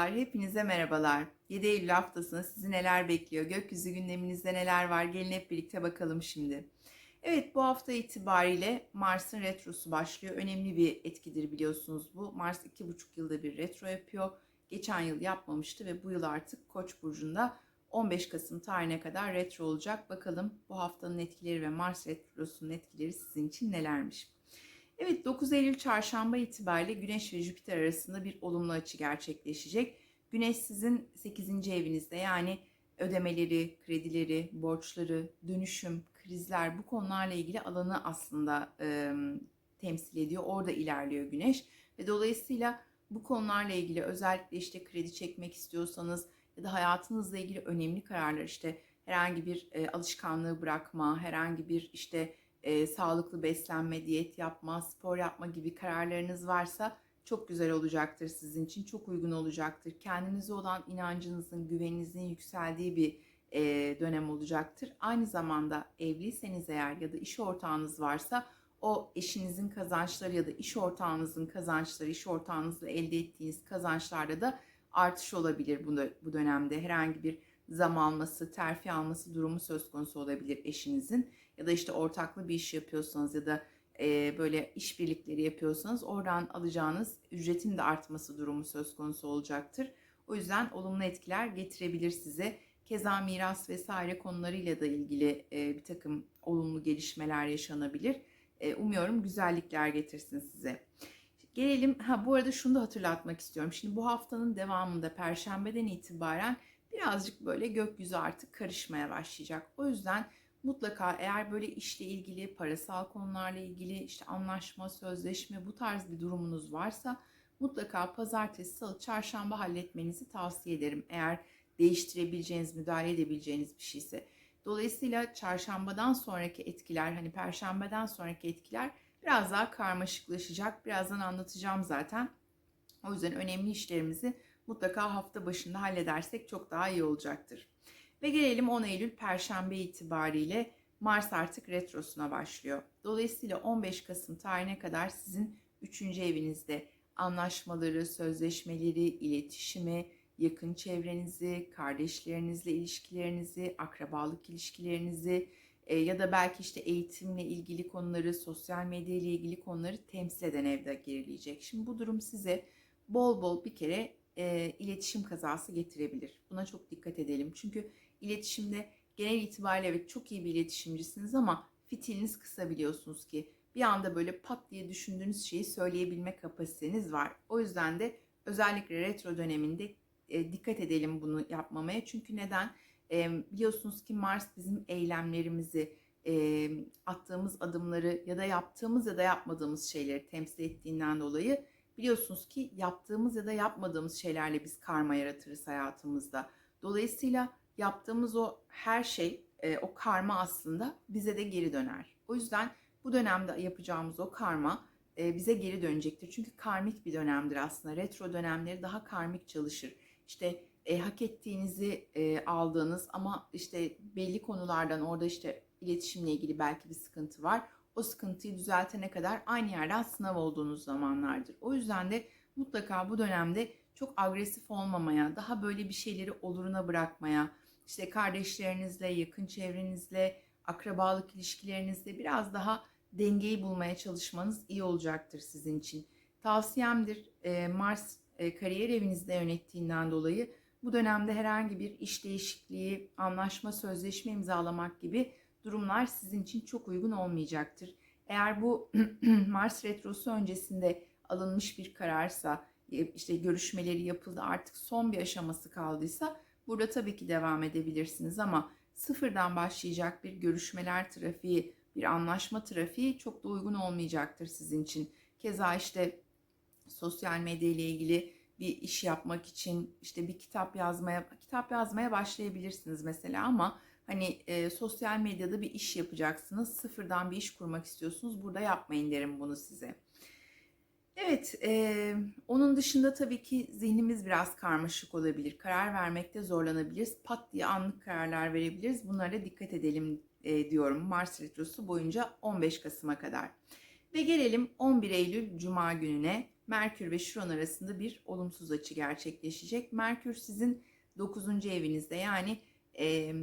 Merhabalar, hepinize merhabalar. 7 Eylül haftasında sizi neler bekliyor? Gökyüzü gündeminizde neler var? Gelin hep birlikte bakalım şimdi. Evet, bu hafta itibariyle Mars'ın retrosu başlıyor. Önemli bir etkidir biliyorsunuz bu. Mars 2,5 yılda bir retro yapıyor. Geçen yıl yapmamıştı ve bu yıl artık Koç burcunda 15 Kasım tarihine kadar retro olacak. Bakalım bu haftanın etkileri ve Mars retrosunun etkileri sizin için nelermiş? Evet 9 Eylül çarşamba itibariyle Güneş ve Jüpiter arasında bir olumlu açı gerçekleşecek. Güneş sizin 8. evinizde yani ödemeleri, kredileri, borçları, dönüşüm, krizler bu konularla ilgili alanı aslında e, temsil ediyor. Orada ilerliyor Güneş ve dolayısıyla bu konularla ilgili özellikle işte kredi çekmek istiyorsanız ya da hayatınızla ilgili önemli kararlar işte herhangi bir e, alışkanlığı bırakma, herhangi bir işte e, sağlıklı beslenme, diyet yapma, spor yapma gibi kararlarınız varsa çok güzel olacaktır sizin için. Çok uygun olacaktır. Kendinize olan inancınızın, güveninizin yükseldiği bir e, dönem olacaktır. Aynı zamanda evliyseniz eğer ya da iş ortağınız varsa o eşinizin kazançları ya da iş ortağınızın kazançları, iş ortağınızla elde ettiğiniz kazançlarda da artış olabilir bu, bu dönemde. Herhangi bir zam alması, terfi alması durumu söz konusu olabilir eşinizin ya da işte ortaklı bir iş yapıyorsanız ya da böyle işbirlikleri yapıyorsanız oradan alacağınız ücretin de artması durumu söz konusu olacaktır. O yüzden olumlu etkiler getirebilir size. Keza miras vesaire konularıyla da ilgili bir takım olumlu gelişmeler yaşanabilir. Umuyorum güzellikler getirsin size. Gelelim, ha bu arada şunu da hatırlatmak istiyorum. Şimdi bu haftanın devamında Perşembeden itibaren birazcık böyle gökyüzü artık karışmaya başlayacak. O yüzden mutlaka eğer böyle işle ilgili, parasal konularla ilgili işte anlaşma, sözleşme bu tarz bir durumunuz varsa mutlaka pazartesi, salı, çarşamba halletmenizi tavsiye ederim. Eğer değiştirebileceğiniz, müdahale edebileceğiniz bir şeyse. Dolayısıyla çarşambadan sonraki etkiler, hani perşembeden sonraki etkiler biraz daha karmaşıklaşacak. Birazdan anlatacağım zaten. O yüzden önemli işlerimizi mutlaka hafta başında halledersek çok daha iyi olacaktır. Ve gelelim 10 Eylül Perşembe itibariyle Mars artık retrosuna başlıyor. Dolayısıyla 15 Kasım tarihine kadar sizin 3. evinizde anlaşmaları, sözleşmeleri, iletişimi, yakın çevrenizi, kardeşlerinizle ilişkilerinizi, akrabalık ilişkilerinizi e, ya da belki işte eğitimle ilgili konuları, sosyal medya ile ilgili konuları temsil eden evde gerileyecek. Şimdi bu durum size bol bol bir kere e, iletişim kazası getirebilir. Buna çok dikkat edelim. Çünkü iletişimde genel itibariyle evet çok iyi bir iletişimcisiniz ama fitiliniz kısa biliyorsunuz ki bir anda böyle pat diye düşündüğünüz şeyi söyleyebilme kapasiteniz var. O yüzden de özellikle retro döneminde e, dikkat edelim bunu yapmamaya. Çünkü neden? E, biliyorsunuz ki Mars bizim eylemlerimizi, e, attığımız adımları ya da yaptığımız ya da yapmadığımız şeyleri temsil ettiğinden dolayı biliyorsunuz ki yaptığımız ya da yapmadığımız şeylerle biz karma yaratırız hayatımızda. Dolayısıyla yaptığımız o her şey, e, o karma aslında bize de geri döner. O yüzden bu dönemde yapacağımız o karma e, bize geri dönecektir. Çünkü karmik bir dönemdir aslında. Retro dönemleri daha karmik çalışır. İşte e, hak ettiğinizi e, aldığınız ama işte belli konulardan orada işte iletişimle ilgili belki bir sıkıntı var. O sıkıntıyı düzeltene kadar aynı yerden sınav olduğunuz zamanlardır. O yüzden de mutlaka bu dönemde çok agresif olmamaya, daha böyle bir şeyleri oluruna bırakmaya, işte kardeşlerinizle, yakın çevrenizle, akrabalık ilişkilerinizle biraz daha dengeyi bulmaya çalışmanız iyi olacaktır sizin için. Tavsiyemdir e, Mars e, kariyer evinizde yönettiğinden dolayı bu dönemde herhangi bir iş değişikliği, anlaşma, sözleşme imzalamak gibi durumlar sizin için çok uygun olmayacaktır. Eğer bu Mars retrosu öncesinde alınmış bir kararsa, e, işte görüşmeleri yapıldı artık son bir aşaması kaldıysa burada tabii ki devam edebilirsiniz ama sıfırdan başlayacak bir görüşmeler trafiği, bir anlaşma trafiği çok da uygun olmayacaktır sizin için. Keza işte sosyal medya ile ilgili bir iş yapmak için işte bir kitap yazmaya kitap yazmaya başlayabilirsiniz mesela ama hani e, sosyal medyada bir iş yapacaksınız sıfırdan bir iş kurmak istiyorsunuz burada yapmayın derim bunu size. Evet, e, onun dışında tabii ki zihnimiz biraz karmaşık olabilir. Karar vermekte zorlanabiliriz. Pat diye anlık kararlar verebiliriz. Bunlara dikkat edelim e, diyorum Mars Retrosu boyunca 15 Kasım'a kadar. Ve gelelim 11 Eylül Cuma gününe. Merkür ve Şiron arasında bir olumsuz açı gerçekleşecek. Merkür sizin 9. evinizde yani e,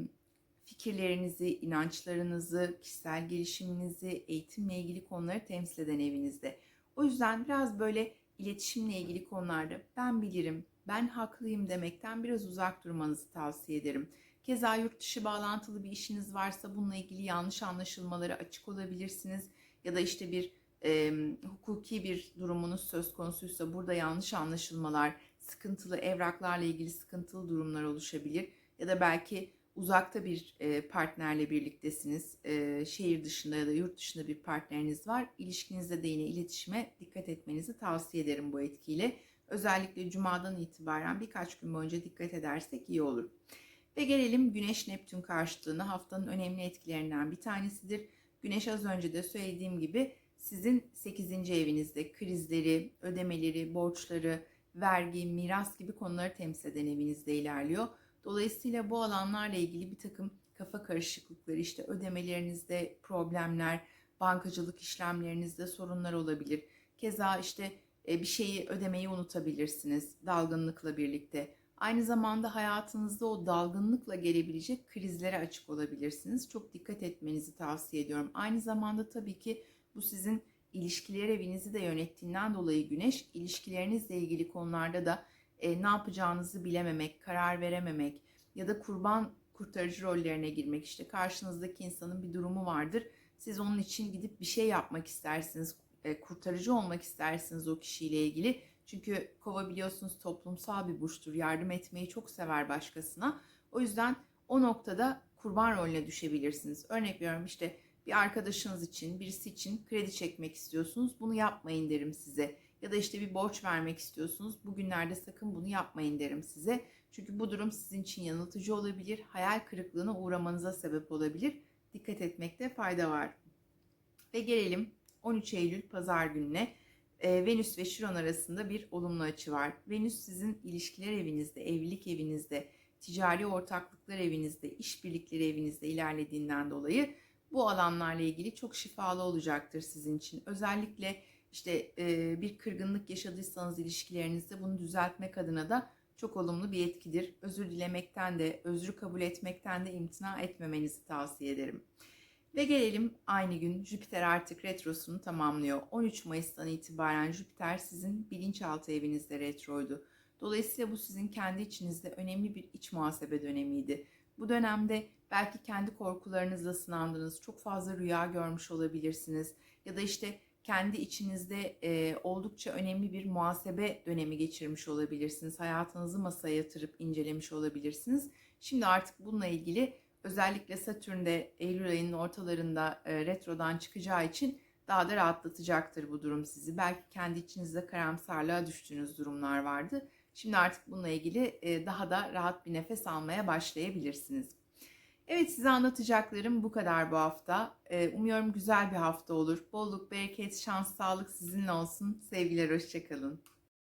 fikirlerinizi, inançlarınızı, kişisel gelişiminizi, eğitimle ilgili konuları temsil eden evinizde. O yüzden biraz böyle iletişimle ilgili konularda ben bilirim, ben haklıyım demekten biraz uzak durmanızı tavsiye ederim. Keza yurt dışı bağlantılı bir işiniz varsa bununla ilgili yanlış anlaşılmalara açık olabilirsiniz. Ya da işte bir e, hukuki bir durumunuz söz konusuysa burada yanlış anlaşılmalar, sıkıntılı evraklarla ilgili sıkıntılı durumlar oluşabilir. Ya da belki uzakta bir e, partnerle birliktesiniz. E, şehir dışında ya da yurt dışında bir partneriniz var. İlişkinizde de yine iletişime dikkat etmenizi tavsiye ederim bu etkiyle. Özellikle cumadan itibaren birkaç gün boyunca dikkat edersek iyi olur. Ve gelelim Güneş Neptün karşıtlığına haftanın önemli etkilerinden bir tanesidir. Güneş az önce de söylediğim gibi sizin 8. evinizde krizleri, ödemeleri, borçları, vergi, miras gibi konuları temsil eden evinizde ilerliyor. Dolayısıyla bu alanlarla ilgili bir takım kafa karışıklıkları, işte ödemelerinizde problemler, bankacılık işlemlerinizde sorunlar olabilir. Keza işte bir şeyi ödemeyi unutabilirsiniz dalgınlıkla birlikte. Aynı zamanda hayatınızda o dalgınlıkla gelebilecek krizlere açık olabilirsiniz. Çok dikkat etmenizi tavsiye ediyorum. Aynı zamanda tabii ki bu sizin ilişkiler evinizi de yönettiğinden dolayı güneş ilişkilerinizle ilgili konularda da e, ne yapacağınızı bilememek, karar verememek ya da kurban kurtarıcı rollerine girmek işte karşınızdaki insanın bir durumu vardır. Siz onun için gidip bir şey yapmak istersiniz, e, kurtarıcı olmak istersiniz o kişiyle ilgili. Çünkü kova biliyorsunuz toplumsal bir burçtur. Yardım etmeyi çok sever başkasına. O yüzden o noktada kurban rolüne düşebilirsiniz. Örnek veriyorum işte bir arkadaşınız için, birisi için kredi çekmek istiyorsunuz. Bunu yapmayın derim size. Ya da işte bir borç vermek istiyorsunuz. Bugünlerde sakın bunu yapmayın derim size. Çünkü bu durum sizin için yanıltıcı olabilir. Hayal kırıklığına uğramanıza sebep olabilir. Dikkat etmekte fayda var. Ve gelelim 13 Eylül pazar gününe. Ee, Venüs ve Şiron arasında bir olumlu açı var. Venüs sizin ilişkiler evinizde, evlilik evinizde, ticari ortaklıklar evinizde, işbirlikleri evinizde ilerlediğinden dolayı bu alanlarla ilgili çok şifalı olacaktır sizin için. Özellikle işte e, bir kırgınlık yaşadıysanız ilişkilerinizde bunu düzeltmek adına da çok olumlu bir etkidir. Özür dilemekten de, özrü kabul etmekten de imtina etmemenizi tavsiye ederim. Ve gelelim aynı gün Jüpiter artık retrosunu tamamlıyor. 13 Mayıs'tan itibaren Jüpiter sizin bilinçaltı evinizde retroydu. Dolayısıyla bu sizin kendi içinizde önemli bir iç muhasebe dönemiydi. Bu dönemde belki kendi korkularınızla sınandınız, çok fazla rüya görmüş olabilirsiniz ya da işte kendi içinizde e, oldukça önemli bir muhasebe dönemi geçirmiş olabilirsiniz. Hayatınızı masaya yatırıp incelemiş olabilirsiniz. Şimdi artık bununla ilgili özellikle Satürn'de Eylül ayının ortalarında e, retrodan çıkacağı için daha da rahatlatacaktır bu durum sizi. Belki kendi içinizde karamsarlığa düştüğünüz durumlar vardı. Şimdi artık bununla ilgili daha da rahat bir nefes almaya başlayabilirsiniz. Evet size anlatacaklarım bu kadar bu hafta. E, umuyorum güzel bir hafta olur. Bolluk, bereket, şans, sağlık sizinle olsun. Sevgiler, hoşçakalın.